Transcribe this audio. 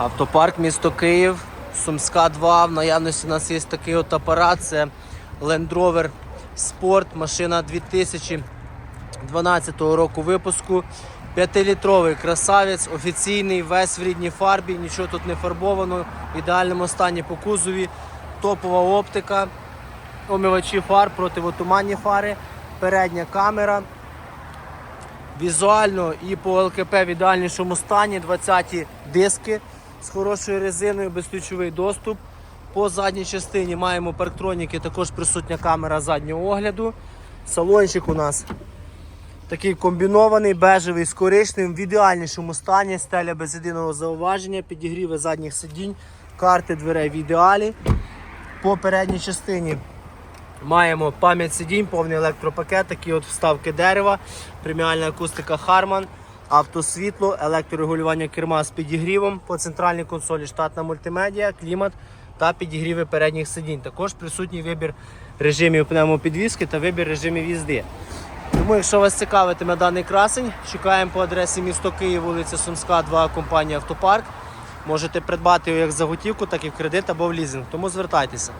Автопарк місто Київ, Сумська 2. В наявності у нас є такий от апарат. Це Land Rover Sport, машина 2012 року випуску. 5-літровий красавець, офіційний, весь в рідній фарбі, нічого тут не фарбовано, в ідеальному стані по кузові, топова оптика, омивачі фар, противотуманні фари, передня камера. Візуально і по ЛКП в ідеальнішому стані 20 диски з хорошою резиною, безключовий доступ. По задній частині маємо парктроніки, також присутня камера заднього огляду. Салончик у нас такий комбінований, бежевий з коричневим, в ідеальнішому стані, стеля без єдиного зауваження, підігріви задніх сидінь, карти дверей в ідеалі. По передній частині Маємо пам'ять сидінь, повний електропакет, такі от вставки дерева, преміальна акустика Harman, автосвітло, електрорегулювання керма з підігрівом, по центральній консолі штатна мультимедіа, клімат та підігріви передніх сидінь. Також присутній вибір режимів пневмопідвізки та вибір режимів їзди. Тому, якщо вас цікавитиме даний красень, чекаємо по адресі місто Київ, вулиця Сумська, 2, компанія Автопарк. Можете придбати його як за готівку, так і в кредит або в лізинг. Тому звертайтеся.